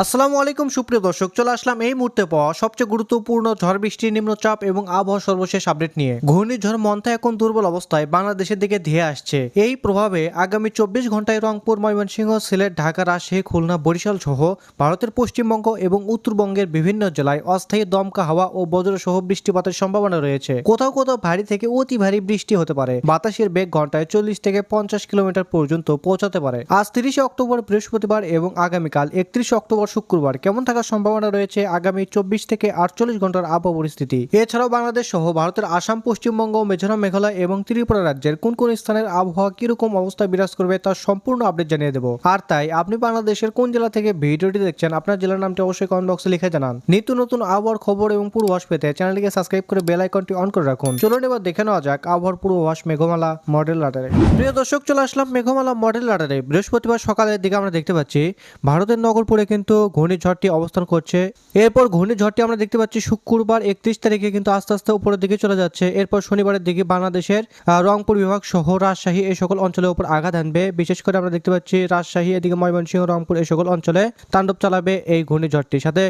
আসসালামু আলাইকুম, সুপ্রিয় দর্শক, চলে আসলাম এই মুহূর্তে পাওয়া সবচেয়ে গুরুত্বপূর্ণ ঝড় বৃষ্টি নিম্নচাপ এবং আবহাওয়া সর্বশেষ আপডেট নিয়ে। ঘূর্ণিঝড় মন্থা এখন দুর্বল অবস্থায় বাংলাদেশের দিকে ধেয়ে আসছে। এই প্রভাবে আগামী চব্বিশ ঘন্টায় রংপুর, ময়মনসিংহ, সিলেট, ঢাকা, রাজশাহী, খুলনা, বরিশাল সহ ভারতের পশ্চিমবঙ্গ এবং উত্তরবঙ্গের বিভিন্ন জেলায় অস্থায়ী দমকা হাওয়া ও বজ্র সহ বৃষ্টিপাতের সম্ভাবনা রয়েছে। কোথাও কোথাও ভারী থেকে অতি ভারী বৃষ্টি হতে পারে। বাতাসের বেগ ঘন্টায় চল্লিশ থেকে পঞ্চাশ কিলোমিটার পর্যন্ত পৌঁছাতে পারে। আজ তিরিশে অক্টোবর, বৃহস্পতিবার এবং আগামীকাল একত্রিশে অক্টোবর শুক্রবার কেমন থাকার সম্ভাবনা রয়েছে আগামী চব্বিশ থেকে আটচল্লিশ ঘণ্টার আবহাওয়া পরিস্থিতি। এছাড়াও বাংলাদেশ সহ ভারতের আসাম, পশ্চিমবঙ্গ, মিজোরাম, মেঘালয় এবং ত্রিপুরা রাজ্যের কোন কোন স্থানের আবহাওয়া কীরকম অবস্থা বিরাজ করবে তার সম্পূর্ণ আপডেট জানিয়ে দেবো। আর তাই আপনি বাংলাদেশের কোন জেলা থেকে ভিডিওটি দেখছেন, আপনার জেলার নামটি অবশ্যই কমেন্ট বক্সে লিখে জানান। নিত্য নতুন আবহাওয়ার খবর এবং পূর্বাভাস পেতে চ্যানেলটিকে সাবস্ক্রাইব করে বেল আইকনটি অন করে রাখুন। চলুন এবার দেখে নেওয়া যাক আবহাওয়ার পূর্বাভাস মেঘমালা মডেল রাডারে প্রিয় দর্শক, চলে আসলাম মেঘমালা মডেল রাডারে বৃহস্পতিবার সকালের দিকে আমরা দেখতে পাচ্ছি, ভারতের নগরপুরে কিন্তু ঘূর্ণিঝড়টি অবস্থান করছে। এরপর ঘূর্ণিঝড়টি আমরা দেখতে পাচ্ছি শুক্রবার একত্রিশ তারিখে কিন্তু আস্তে আস্তে উপরের দিকে চলে যাচ্ছে। এরপর শনিবারের দিকে বাংলাদেশের রংপুর বিভাগ সহ রাজশাহী এই সকল অঞ্চলের উপর আঘাত আনবে বিশেষ করে আমরা দেখতে পাচ্ছি রাজশাহী, এদিকে ময়মনসিংহ, রংপুর এই সকল অঞ্চলে তাণ্ডব চালাবে এই ঘূর্ণিঝড়টির সাথে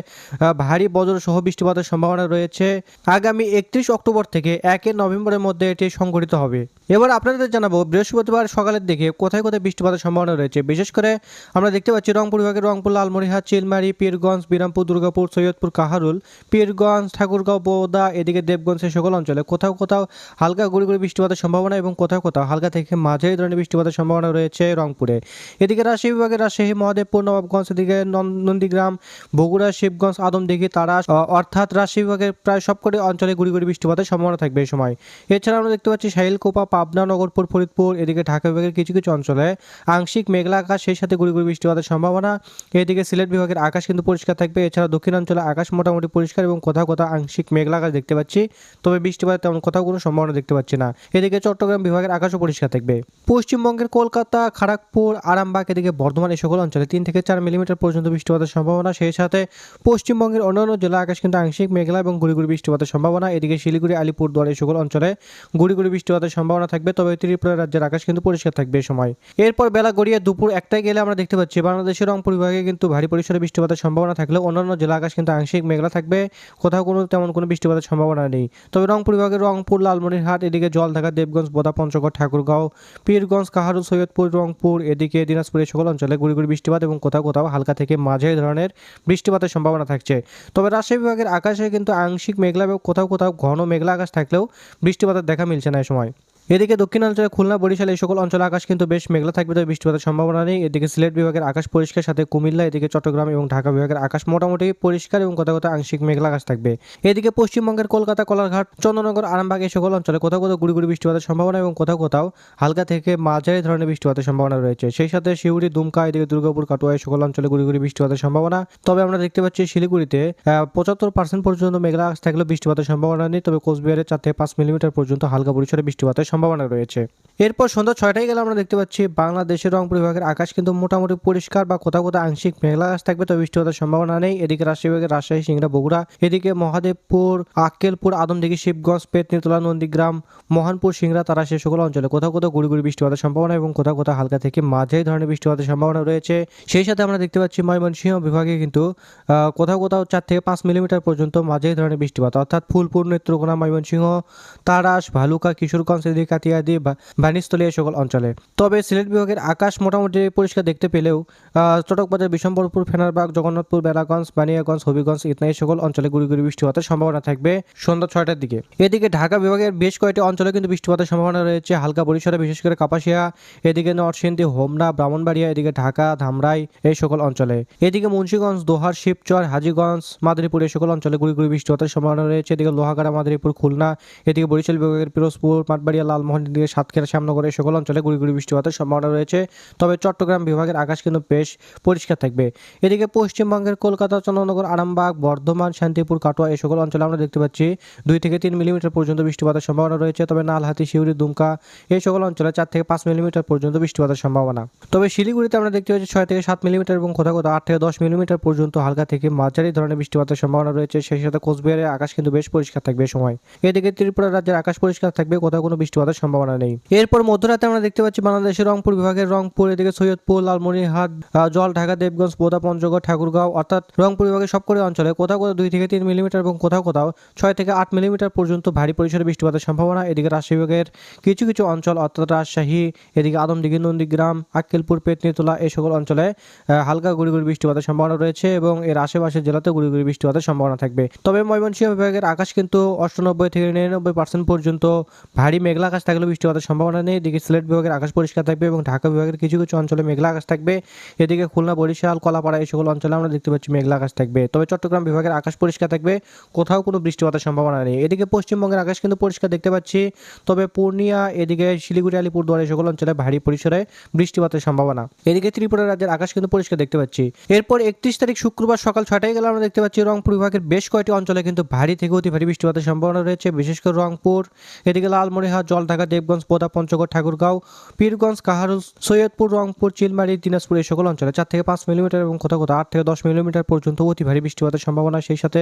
ভারী বজ্র সহ বৃষ্টিপাতের সম্ভাবনা রয়েছে। আগামী একত্রিশ অক্টোবর থেকে একে নভেম্বরের মধ্যে এটি সংঘটিত হবে। এবার আপনাদের জানাব, বৃহস্পতিবার সকালের দিকে কোথায় কোথায় বৃষ্টিপাতের সম্ভাবনা রয়েছে? বিশেষ করে আমরা দেখতে পাচ্ছি রংপুর বিভাগের রংপুর, লালমনিরহাট চিলমারি, পীরগঞ্জ, বিরামপুর, দুর্গাপুর, সৈয়দপুর, কাহারুল, পীরগঞ্জ, ঠাকুরগাঁও বোদা এদিকে দেবগঞ্জ এই সকল অঞ্চলে। কোথাও কোথাও হালকা গুড়ি গুড়ি বৃষ্টিপাতের সম্ভাবনা এবং কোথাও কোথাও হালকা থেকে মাঝারি ধরনের বৃষ্টিপাতের সম্ভাবনা রয়েছে রংপুরে। এদিকে রাজশাহী বিভাগের রাজশাহী, মহাদেবপুর, নবাবগঞ্জ, এদিকে নন্দীগ্রাম, বগুড়া, শিবগঞ্জ, আদমদিঘি, তারাস, অ- অর্থাৎ রাজশাহী বিভাগের প্রায় সবকটি অঞ্চলে গুড়ি গুড়ি বৃষ্টিপাতের সম্ভাবনা থাকবে এই সময়। এছাড়া আমরা দেখতে পাচ্ছি শাহিলকোপা, পাবনা, নগরপুর, ফরিদপুর, এদিকে ঢাকা বিভাগের কিছু কিছু অঞ্চলে আংশিক মেঘলা আকাশ, সেই সাথে গুড়ি গুড়ি বৃষ্টিপাতের সম্ভাবনা। এদিকে সিলেট বিভাগের আকাশ কিন্তু পরিষ্কার থাকবে। এছাড়া দক্ষিণাঞ্চলে আকাশ মোটামুটি পরিষ্কার এবং কোথাও কোথাও আংশিক মেঘলা আকাশ দেখতে পাচ্ছি। তবে বৃষ্টিপাতের তেমন কোথাও কোনো সম্ভাবনা দেখতে পাচ্ছি না। এদিকে চট্টগ্রাম বিভাগের আকাশও পরিষ্কার থাকবে। পশ্চিমবঙ্গের কলকাতা, খড়গপুর, আরামবাগ, এদিকে বর্ধমান এই সকল অঞ্চলে তিন থেকে চার মিলিমিটার পর্যন্ত বৃষ্টিপাতের সম্ভাবনা। সেই সাথে পশ্চিমবঙ্গের অন্যান্য জেলা আকাশ কিন্তু আংশিক মেঘলা এবং গুড়ি গুড়ি বৃষ্টিপাতের সম্ভাবনা। এদিকে শিলিগুড়ি, আলিপুরদুয়ার এই সকল অঞ্চলে গুড়ি গুড়ি বৃষ্টিপাতের সম্ভাবনা থাকবে। তবে ত্রিপুরা রাজ্যের আকাশ কিন্তু পরিষ্কার থাকবে এই সময়। এরপর বেলা গড়িয়ে দুপুর একটায় গেলে আমরা দেখতে পাচ্ছি, বাংলাদেশের রংপুর বিভাগে কিন্তু ভারী পরিসরে বৃষ্টিপাতের সম্ভাবনা থাকলেও অন্যান্য জেলা আকাশ কিন্তু আংশিক মেঘলা থাকবে। কোথাও কোনো তেমন কোনো বৃষ্টিপাতের সম্ভাবনা নেই। তবে রংপুর বিভাগের রংপুর, লালমনিরহাট, এদিকে জল জলঢাকা, দেবগঞ্জ বোদা পঞ্চগড় ঠাকুরগাঁও, পীরগঞ্জ কাহারু সৈয়দপুর, রংপুর, এদিকে দিনাজপুর এই সকল অঞ্চলে গুড়ি গুড়ি বৃষ্টিপাত এবং কোথাও কোথাও হালকা থেকে মাঝারি ধরনের বৃষ্টিপাতের সম্ভাবনা থাকছে। তবে রাজশাহী বিভাগের আকাশে কিন্তু আংশিক মেঘলা এবং কোথাও কোথাও ঘন মেঘলা আকাশ থাকলেও বৃষ্টিপাতের দেখা মিলছে না এই সময়। এদিকে দক্ষিণাঞ্চলে খুলনা, বরিশাল এই সকল অঞ্চলে আকাশ কিন্তু বেশ মেঘলা থাকবে, তবে বৃষ্টিপাতের সম্ভাবনা নেই। এদিকে সিলেট বিভাগের আকাশ পরিষ্কার, সাথে কুমিল্লা, এদিকে চট্টগ্রাম এবং ঢাকা বিভাগের আকাশ মোটামুটি পরিষ্কার এবং কোথাও কোথাও আংশিক মেঘলা আকাশ থাকবে। এদিকে পশ্চিমবঙ্গের কলকাতা, কলারঘাট চন্দ্রনগর আরামবাগ এই সকল অঞ্চলে কোথাও কোথাও গুড়ি গুড়ি বৃষ্টিপাতের সম্ভাবনা এবং কোথাও কোথাও হালকা থেকে মাঝারি ধরনের বৃষ্টিপাতের সম্ভাবনা রয়েছে। সেই সাথে শিউড়ি দুমকা, এদিকে দুর্গাপুর, কাটোয়া এই সকল অঞ্চলে গুড়ি গুড়ি বৃষ্টিপাতের সম্ভাবনা। তবে আমরা দেখতে পাচ্ছি শিলিগুড়িতে পঁচাত্তর পার্সেন্ট পর্যন্ত মেঘলা আকাশ থাকলেও বৃষ্টিপাতের সম্ভাবনা নেই, তবে কোচবিহারে চার থেকে পাঁচ মিলিমিটার পর্যন্ত হালকা পরিসরে বৃষ্টিপাতের সম্ভাবনা রয়েছে। এরপর সন্ধ্যা ছয়টায় গেলে আমরা দেখতে পাচ্ছি, বাংলাদেশের রংপুর বিভাগের আকাশ কিন্তু মোটামুটি পরিষ্কার বা কোথাও কোথাও আংশিক মেঘলা আকাশ থাকবে, তবে বৃষ্টি হওয়ার সম্ভাবনা নেই। এদিকে রাজশাহী বিভাগের রাজশাহী সিংড়া বগুড়া, এদিকে মহাদেবপুর, আক্কেলপুর, আদমদিঘি, শিবগঞ্জ পেতনিতলা নন্দীগ্রাম, মহানপুর সিংড়া তারা সে সকল অঞ্চলে কোথাও কোথাও গুড়ি গুড়ি বৃষ্টিপাতের সম্ভাবনা এবং কোথাও কোথাও হালকা থেকে মাঝারি ধরনের বৃষ্টিপাতের সম্ভাবনা রয়েছে। সেই সাথে আমরা দেখতে পাচ্ছি, ময়মনসিংহ বিভাগে কিন্তু কোথাও কোথাও চার থেকে পাঁচ মিলিমিটার পর্যন্ত মাঝারি ধরনের বৃষ্টিপাত। অর্থাৎ ফুলপুর, নেত্রকোনা, ময়মনসিংহ, তারাস, ভালুকা, কিশোরগঞ্জ, এদিকে কাতিয়াদি বা- বানিস্থলী এই সকল অঞ্চলে। তবে সিলেট বিভাগের আকাশ মোটামুটি পরিষ্কার দেখতে পেলেও চটকবাজার, বিশম্বরপুর, ফেনারবাগ, জগন্নাথপুর বেলাগঞ্জ বানিয়াগঞ্জ, হবিগঞ্জ ইত্যাদি এই সকল অঞ্চলে গুড়ি গুড়ি বৃষ্টিপাতের সম্ভাবনা থাকবে সন্ধ্যা ছয়টার দিকে। এদিকে ঢাকা বিভাগের বেশ কয়েকটি অঞ্চলে কিন্তু বৃষ্টিপাতের সম্ভাবনা রয়েছে। হালকা পরিসরে বিশেষ করে কাপাসিয়া, এদিকে নরসিংদী, হোমনা, ব্রাহ্মণবাড়িয়া, এদিকে ঢাকা, ধামরাই এই সকল অঞ্চলে। এদিকে মুন্সীগঞ্জ, দোহার, শিবচর, হাজিগঞ্জ, মাদারীপুর এই সকল অঞ্চলে গুড়ি গুড়ি বৃষ্টিপাতের সম্ভাবনা রয়েছে। এদিকে লোহাগাড়া, মাদারীপুর, খুলনা, এদিকে বরিশাল বিভাগের পিরোজপুর, মাঠবাড়িয়া লালমোহন এদিকে সাতক্ষীরা, শ্যামনগর সকল অঞ্চলে গুড়ি গুড়ি বৃষ্টিপাতের সম্ভাবনা রয়েছে। তবে চট্টগ্রাম বিভাগের আকাশ কিন্তু বেশ পরিষ্কার থাকবে। এদিকে পশ্চিমবঙ্গের কলকাতা, চন্দ্রনগর, আরামবাগ, বর্ধমান, শান্তিপুর, কাটোয়া এই সকল অঞ্চলে আমরা দেখতে পাচ্ছি দুই থেকে তিন মিলিমিটার পর্যন্ত বৃষ্টিপাতের সম্ভাবনা রয়েছে। তবে নালহাতি শিউরি দুমকা এই সকল অঞ্চলে চার থেকে পাঁচ মিলিমিটার পর্যন্ত বৃষ্টিপাতের সম্ভাবনা। তবে শিলিগুড়িতে আমরা দেখতে পাচ্ছি ছয় থেকে সাত মিলিমিটার এবং কোথাও কোথাও আট থেকে দশ মিলিমিটার পর্যন্ত হালকা থেকে মাঝারি ধরনের বৃষ্টিপাতের সম্ভাবনা রয়েছে। সেই সাথে কোচবিহারের আকাশ কিন্তু বেশ পরিষ্কার থাকবে সময়। এদিকে ত্রিপুরা রাজ্যের আকাশ পরিষ্কার থাকবে, কোথাও কোনো বৃষ্টিপাত বৃষ্টিপাতের সম্ভাবনা নেই। এরপর মধ্যরাতে আমরা দেখতে পাচ্ছি বাংলাদেশের রংপুর বিভাগের রংপুর, এদিকে সৈয়দপুর, লালমনিরহাট জল ঢাকা দেবগঞ্জ, বোদা, পঞ্চগড়, ঠাকুরগাঁও, অর্থাৎ রংপুর বিভাগের সবকটি অঞ্চলে কোথাও কোথাও দুই থেকে তিন মিলিমিটার এবং কোথাও কোথাও ছয় থেকে আট মিলিমিটার পর্যন্ত ভারী পরিসরে বৃষ্টিপাতের সম্ভাবনা। এদিকে রাজশাহী বিভাগের কিছু কিছু অঞ্চল, অর্থাৎ রাজশাহী, এদিকে আদমদিঘি নন্দীগ্রাম, আক্কেলপুর, পেতনিতলা এই সকল অঞ্চলে হালকা গুড়ি গুড়ি বৃষ্টিপাতের সম্ভাবনা রয়েছে এবং এর আশেপাশের জেলাতে গুড়ি গুড়ি বৃষ্টিপাতের সম্ভাবনা থাকবে। তবে ময়মনসিংহ বিভাগের আকাশ কিন্তু অষ্টানব্বই থেকে নিরানব্বই পার্সেন্ট পর্যন্ত ভারী মেঘলা আকাশ থাকলেও বৃষ্টিপাতের সম্ভাবনা নেই। এদিকে সিলেট বিভাগের আকাশ পরিষ্কার থাকবে এবং ঢাকা বিভাগের কিছু কিছু অঞ্চলে মেঘলা আকাশ থাকবে। এদিকে খুলনা, বরিশাল, কলাপাড়া এই সকল অঞ্চলে আমরা দেখতে পাচ্ছি মেঘলা আকাশ থাকবে। তবে চট্টগ্রাম বিভাগের আকাশ পরিষ্কার থাকবে। কোথাও কোনো বৃষ্টিপাতের সম্ভাবনা নেই। এদিকে পশ্চিমবঙ্গের আকাশ কিন্তু পরিষ্কার দেখতে পাচ্ছি। তবে পূর্ণিয়া, এদিকে শিলিগুড়ি, আলিপুরদুয়ার এই সকল অঞ্চলে ভারী পরিসরে বৃষ্টিপাতের সম্ভাবনা। এদিকে ত্রিপুরা রাজ্যের আকাশ কিন্তু পরিষ্কার দেখতে পাচ্ছি। এরপর একত্রিশ তারিখ শুক্রবার সকাল ছয়টায় গেলে আমরা দেখতে পাচ্ছি রংপুর বিভাগের বেশ কয়েকটি অঞ্চলে কিন্তু ভারী থেকে অতি ভারী বৃষ্টিপাতের সম্ভাবনা রয়েছে, বিশেষ করে রংপুর। এদিকে জলঢাকা দেবগঞ্জ পোদা পঞ্চগড়, ঠাকুরগাঁও, পীরগঞ্জ, কাহারুল, সৈয়দপুর, রংপুর, চিলমারি, দিনাজপুর এই সকল অঞ্চলে চার থেকে পাঁচ মিলিমিটার এবং কোথাও কোথাও আট থেকে দশ মিলিমিটার পর্যন্ত অতি ভারী বৃষ্টিপাতের সম্ভাবনা। সেই সাথে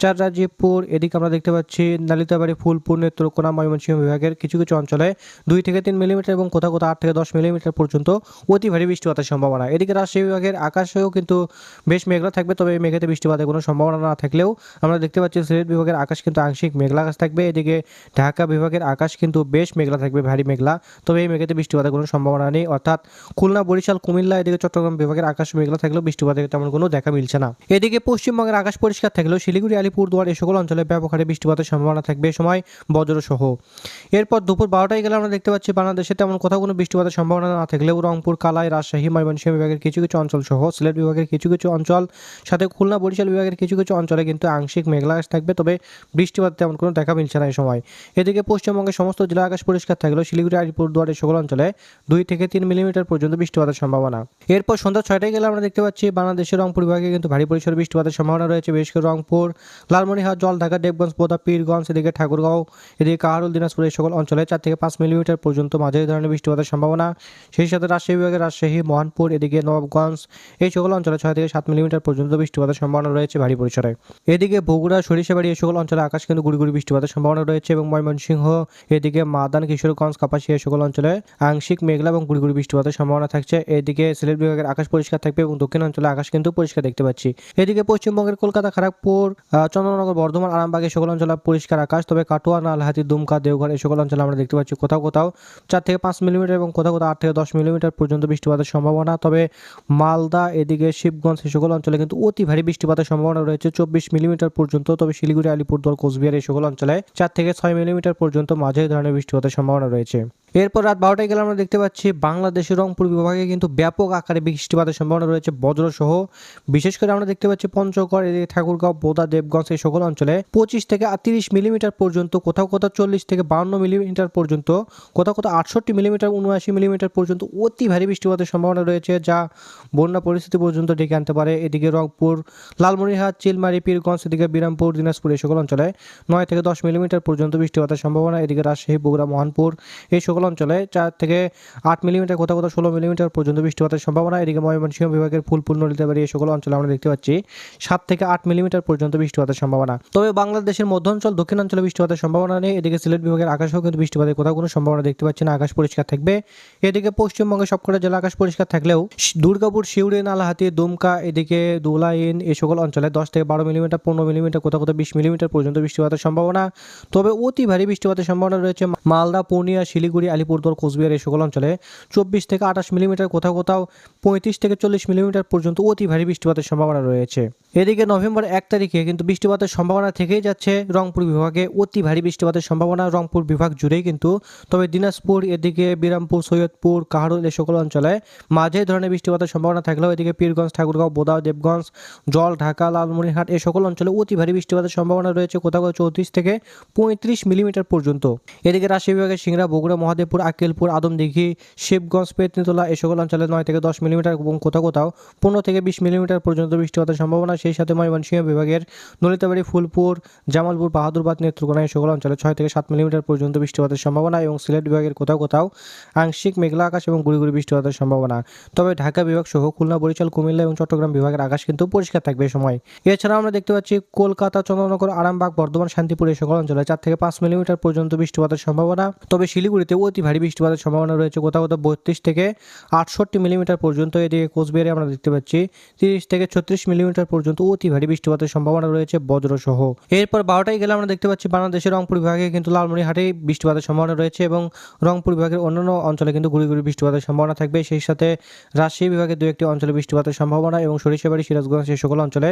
চার রাজীবপুর এদিকে আমরা দেখতে পাচ্ছি নালিতাবাড়ি, ফুলপুর, নেত্রকোনা, ময়মনসিংহ বিভাগের কিছু কিছু অঞ্চলে দুই থেকে তিন মিলিমিটার এবং কোথাও কোথাও আট থেকে দশ মিলিমিটার পর্যন্ত অতি ভারী বৃষ্টিপাতের সম্ভাবনা। এদিকে রাজশাহী বিভাগের আকাশেও কিন্তু বেশ মেঘলা থাকবে, তবে এই মেঘেতে বৃষ্টিপাতের কোনো সম্ভাবনা না থাকলেও আমরা দেখতে পাচ্ছি সিলেট বিভাগের আকাশ কিন্তু আংশিক মেঘলা আকাশ থাকবে। এদিকে ঢাকা বিভাগের আকাশ কিন্তু বেশ মেঘলা থাকবে, ভারী মেঘলা। তবে এই মেঘেতে বৃষ্টিপাতের কোনো সম্ভাবনা নেই। অর্থাৎ খুলনা, বরিশাল, কুমিল্লা, এদিকে চট্টগ্রাম বিভাগের আকাশ মেঘলা থাকলেও বৃষ্টিপাতের তেমন কোনো দেখা মিলছে না। এদিকে পশ্চিমবঙ্গের আকাশ পরিষ্কার থাকলেও শিলিগুড়ি, আলিপুরদুয়ার এ সকল অঞ্চলে ব্যাপক হারে বৃষ্টিপাতের সম্ভাবনা থাকবে এ সময় বজ্রসহ। এরপর দুপুর বারোটায় গেলে আমরা দেখতে পাচ্ছি বাংলাদেশে তেমন কোথাও কোনো বৃষ্টিপাতের সম্ভাবনা না থাকলেও রংপুর, কালাই, রাজশাহী, ময়মনসিংহ বিভাগের কিছু কিছু অঞ্চল সহ সিলেট বিভাগের কিছু কিছু অঞ্চল, সাথে খুলনা, বরিশাল বিভাগের কিছু কিছু অঞ্চলে কিন্তু আংশিক মেঘলা থাকবে। তবে বৃষ্টিপাত তেমন কোনো দেখা মিলছে না এই সময়। এদিকে পশ্চিমবঙ্গের সমস্ত জেলা আকাশ পরিষ্কার থাকলেও শিলিগুড়ি আলিপুরদুয়ার এই সকল অঞ্চলে দুই থেকে তিন মিলিমিটার পর্যন্ত বৃষ্টিপাতের সম্ভাবনা। এরপর সন্ধ্যা ছয়টায় গেলে আমরা দেখতে পাচ্ছি, বাংলাদেশের রংপুর বিভাগে কিন্তু ভারী পরিসরে বৃষ্টিপাতের সম্ভাবনা রয়েছে। বিশেষ করে রংপুর, লালমনিরহাট, জলঢাকা, দেবগঞ্জ বোদা পীরগঞ্জ এদিকে ঠাকুরগাঁও, এদিকে কাহারুল, দিনাজপুর এই সকল অঞ্চলে চার থেকে পাঁচ মিলিমিটার পর্যন্ত মাঝারি ধরনের বৃষ্টিপাতের সম্ভাবনা। সেই সাথে রাজশাহী বিভাগের রাজশাহী, মহানপুর, এদিকে নবাবগঞ্জ এই সকল অঞ্চলে ছয় থেকে সাত মিলিমিটার পর্যন্ত বৃষ্টিপাতের সম্ভাবনা রয়েছে ভারী পরিসরে। এদিকে বগুড়া, সরিষাবাড়ি এই সকল অঞ্চলে আকাশ কিন্তু গুড়ি গুড়ি বৃষ্টিপাতের সম্ভাবনা রয়েছে এবং ময়মনসিংহ, এদিকে মাদান, কিশোরগঞ্জ, কাপাসিয়া সকল অঞ্চলে আংশিক মেঘলা এবং গুড়ি গুড়ি বৃষ্টিপাতের সম্ভাবনা থাকছে। এদিকে সিলেট বিভাগের আকাশ পরিষ্কার থাকবে এবং দক্ষিণ অঞ্চলে আকাশ কিন্তু পরিষ্কার দেখতে পাচ্ছি। এদিকে পশ্চিমবঙ্গের কলকাতা খড়গপুর চন্দ্রনগর, বর্ধমান, আরামবাগ এই সকল অঞ্চলে পরিষ্কার আকাশ। তবে কাটোয়া নালহাতি দুমকা, দেওঘর এই সকল অঞ্চলে আমরা দেখতে পাচ্ছি কোথাও কোথাও চার থেকে পাঁচ মিলিমিটার এবং কোথাও কোথাও আট থেকে দশ মিলিমিটার পর্যন্ত বৃষ্টিপাতের সম্ভাবনা। তবে মালদা, এদিকে শিবগঞ্জ এই সকল অঞ্চলে কিন্তু অতি ভারী বৃষ্টিপাতের সম্ভাবনা রয়েছে, চব্বিশ মিলিমিটার পর্যন্ত। তবে শিলিগুড়ি, আলিপুরদুয়ার, কোচবিহার এই সকল অঞ্চলে চার থেকে ছয় মিলিমিটার পর্যন্ত মাঝারি ধরনের বৃষ্টিপাতের সম্ভাবনা রয়েছে। এরপর রাত বারোটায় গেলে আমরা দেখতে পাচ্ছি বাংলাদেশের রংপুর বিভাগে কিন্তু ব্যাপক আকারে বৃষ্টিপাতের সম্ভাবনা রয়েছে বজ্রসহ। বিশেষ করে আমরা দেখতে পাচ্ছি পঞ্চগড়, এদিকে ঠাকুরগাঁও, বোদা, দেবগঞ্জ এই সকল অঞ্চলে পঁচিশ থেকে তিরিশ মিলিমিটার পর্যন্ত, কোথাও কোথাও চল্লিশ থেকে বাউন্ন মিলিমিটার পর্যন্ত, কোথাও কোথাও আটষট্টি মিলিমিটার, উনআশি মিলিমিটার পর্যন্ত অতি ভারী বৃষ্টিপাতের সম্ভাবনা রয়েছে, যা বন্যা পরিস্থিতি পর্যন্ত ডেকে আনতে পারে। এদিকে রংপুর, লালমনিরহাট, চিলমারি, পীরগঞ্জ, এদিকে বিরামপুর, দিনাজপুর এই সকল অঞ্চলে নয় থেকে দশ মিলিমিটার পর্যন্ত বৃষ্টিপাতের সম্ভাবনা। এদিকে রাজশাহী, বগুড়া, মহানপুর এই সকল অঞ্চলে চার থেকে আট মিলিমিটার, কোথাও কোথাও ষোলো মিলিমিটার পর্যন্ত বৃষ্টিপাতের সম্ভাবনা। এদিকে ময়মনসিংহ বিভাগের ফুলপুর, নলিতাবাড়ি এই সকল অঞ্চলে আমরা দেখতে পাচ্ছি সাত থেকে আট মিলিমিটার পর্যন্ত বৃষ্টিপাতের সম্ভাবনা। তবে বাংলাদেশের মধ্যাঞ্চল, দক্ষিণাঞ্চলে বৃষ্টিপাতের সম্ভাবনা নেই। এদিকে সিলেট বিভাগের আকাশেও কিন্তু বৃষ্টিপাতের কোথাও কোনো সম্ভাবনা দেখতে পাচ্ছি না। আকাশ পরিষ্কার থাকবে। এদিকে পশ্চিমবঙ্গের সবকটা জেলা আকাশ পরিষ্কার থাকলেও দুর্গাপুর শিউড়ি নালাহাতি দুমকা, এদিকে দুলাইন এই সকল অঞ্চলে দশ থেকে বারো মিলিমিটার, পনেরো মিলিমিটার, কোথাও কোথাও বিশ মিলিমিটার পর্যন্ত বৃষ্টিপাতের সম্ভাবনা। তবে অতি ভারী বৃষ্টিপাতের সম্ভাবনা রয়েছে মালদা, পূর্ণিয়া, শিলিগুড়ি আলিপুরদুয়ার, কোচবিহার এই সকল অঞ্চলে চব্বিশ থেকে আঠাশ মিলিমিটার, কোথাও কোথাও পঁয়ত্রিশ থেকে চল্লিশ মিলিমিটার পর্যন্ত অতি ভারী বৃষ্টিপাতের সম্ভাবনা রয়েছে। এদিকে নভেম্বর এক তারিখে কিন্তু বৃষ্টিপাতের সম্ভাবনা থেকেই যাচ্ছে রংপুর বিভাগে। অতি ভারী বৃষ্টিপাতের সম্ভাবনা রংপুর বিভাগ জুড়েই কিন্তু। তবে দিনাজপুর, এদিকে বিরামপুর, সৈয়দপুর, কাহারুল এই সকল অঞ্চলে মাঝে ধরনের বৃষ্টিপাতের সম্ভাবনা থাকলেও এদিকে পীরগঞ্জ, ঠাকুরগাঁও বোদা দেবগঞ্জ, জল, ঢাকা, লালমনিরহাট এই সকল অঞ্চলে অতি ভারী বৃষ্টিপাতের সম্ভাবনা রয়েছে। কোথাও কোথাও চৌত্রিশ থেকে পঁয়ত্রিশ মিলিমিটার পর্যন্ত। এদিকে রাজশাহী বিভাগের সিংড়া, বগুড়া, মহাদেব মহাদেবপুর আকেলপুর আদমদিঘি, শিবগঞ্জ, পেতনিতলা এই সকল অঞ্চলে নয় থেকে দশ মিলিমিটার এবং কোথাও কোথাও পনেরো থেকে বিশ মিলিমিটার পর্যন্ত বৃষ্টিপাতের সম্ভাবনা। সেই সাথে ময়মনসিংহ বিভাগের নলিতাবাড়ি, ফুলপুর, জামালপুর, বাহাদুরবাদ, নেত্রকোনা এই সকল অঞ্চলে ছয় থেকে সাত মিলিমিটার পর্যন্ত বৃষ্টিপাতের সম্ভাবনা এবং সিলেট বিভাগের কোথাও কোথাও আংশিক মেঘলা আকাশ এবং গুড়ি গুড়ি বৃষ্টিপাতের সম্ভাবনা। তবে ঢাকা বিভাগ সহ খুলনা, বরিশাল, কুমিল্লা এবং চট্টগ্রাম বিভাগের আকাশ কিন্তু পরিষ্কার থাকবে সময়। এছাড়া আমরা দেখতে পাচ্ছি কলকাতা, চন্দ্রনগর, আরামবাগ, বর্ধমান, শান্তিপুর এই সকল অঞ্চলে চার থেকে পাঁচ মিলিমিটার পর্যন্ত বৃষ্টিপাতের সম্ভাবনা। তবে শিলিগুড়িতে অতি ভারী বৃষ্টিপাতের সম্ভাবনা রয়েছে। কোথাও কোথাও বত্রিশ থেকে আটষট্টি মিলিমিটার পর্যন্ত। এদিকে কোচবিহারে আমরা দেখতে পাচ্ছি তিরিশ থেকে ছত্রিশ মিলিমিটার পর্যন্ত অতি ভারী বৃষ্টিপাতের সম্ভাবনা রয়েছে বজ্রসহ। এরপর বারোটায় গেলে আমরা দেখতে পাচ্ছি বাংলাদেশের রংপুর বিভাগে কিন্তু লালমনিরহাটে বৃষ্টিপাতের সম্ভাবনা রয়েছে এবং রংপুর বিভাগের অন্যান্য অঞ্চলে কিন্তু গুড়ি গুড়ি বৃষ্টিপাতের সম্ভাবনা থাকবে। সেই সাথে রাজশাহী বিভাগের দু একটি অঞ্চলে বৃষ্টিপাতের সম্ভাবনা এবং সরিষাবাড়ি, সিরাজগঞ্জ, সেই সকল অঞ্চলে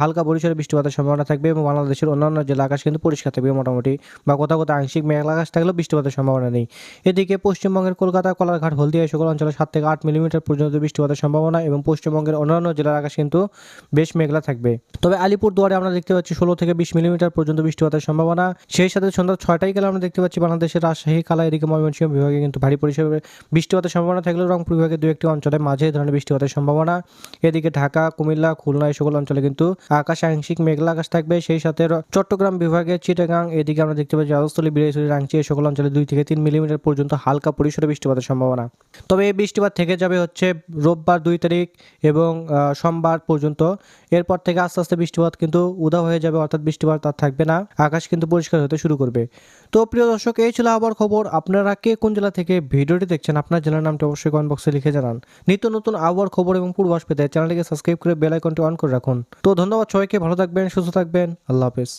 হালকা বরিশালে বৃষ্টিপাতের সম্ভাবনা থাকবে এবং বাংলাদেশের অন্যান্য জেলা আকাশ কিন্তু পরিষ্কার থাকবে মোটামুটি বা কোথাও কোথাও আংশিক মেঘলা আকাশ থাকলেও বৃষ্টিপাতের সম্ভাবনা নেই। এদিকে পশ্চিমবঙ্গের কলকাতা, কলারঘাট, হলদিয়া সকল অঞ্চলে সাত থেকে আট মিলিমিটার পর্যন্ত বৃষ্টিপাতের সম্ভাবনা এবং পশ্চিমবঙ্গের অন্যান্য জেলার আকাশ কিন্তু বেশ মেঘলা থাকবে। তবে আলিপুর দুয়ারে আমরা দেখতে পাচ্ছি ষোলো থেকে বিশ মিলিমিটার পর্যন্ত বৃষ্টিপাতের সম্ভাবনা। সেই সাথে সন্ধ্যা ছয়টায় গেলে আমরা দেখতে পাচ্ছি বাংলাদেশের রাজশাহী কালা এদিকে ময়মনসিংহ বিভাগে কিন্তু ভারী পরিসরে বৃষ্টিপাতের সম্ভাবনা থাকলেও রংপুর বিভাগের দু একটি অঞ্চলে মাঝে ধরনের বৃষ্টিপাতের সম্ভাবনা। এদিকে ঢাকা, কুমিল্লা, খুলনা এই সকল অঞ্চলে কিন্তু আকাশ আংশিক মেঘলা আকাশ থাকবে। সেই সাথে চট্টগ্রাম বিভাগের চিটাগাং, এদিকে আমরা দেখতে পাচ্ছি রাজস্থলী, বিরাইছড়ি, রাংচি এই সকল অঞ্চলে দুই থেকে তিন মিলিমিটার পর্যন্ত হালকা পরিসরে বৃষ্টিপাতের সম্ভাবনা। তবে এই বৃষ্টিপাত থেকে যাবে হচ্ছে রোববার দুই তারিখ এবং সোমবার পর্যন্ত। এরপর থেকে আস্তে আস্তে বৃষ্টিপাত কিন্তু উদা হয়ে যাবে, অর্থাৎ বৃষ্টিপাত আর থাকবে না। আকাশ কিন্তু পরিষ্কার হতে শুরু করবে। তো প্রিয় দর্শক, এই ছিল আবার খবর। আপনারা কে কোন জেলা থেকে ভিডিওটি দেখছেন, আপনার জেলার নামটা অবশ্যই কমেন্ট বক্সে লিখে জানান। নিত্য নতুন আবহাওয়ার খবর এবং পূর্বাস পেতে চ্যানেলটিকে সাবস্ক্রাইব করে বেল আইকনটি অন করে রাখুন। তো ধন্যবাদ সবাইকে, ভালো থাকবেন, সুস্থ থাকবেন। আল্লাহ হাফেজ।